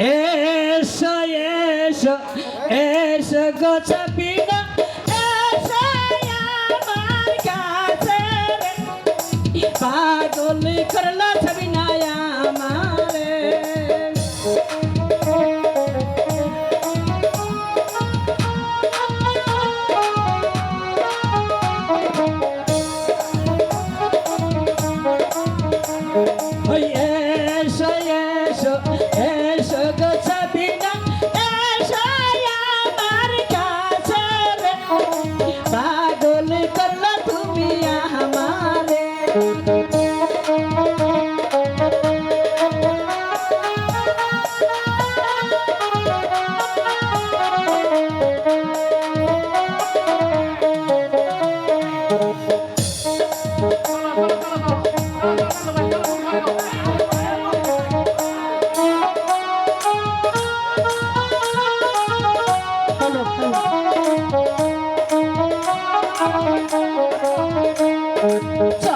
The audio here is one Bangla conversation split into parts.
এসো এসো এসো গো চাপিনা So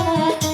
Thank you.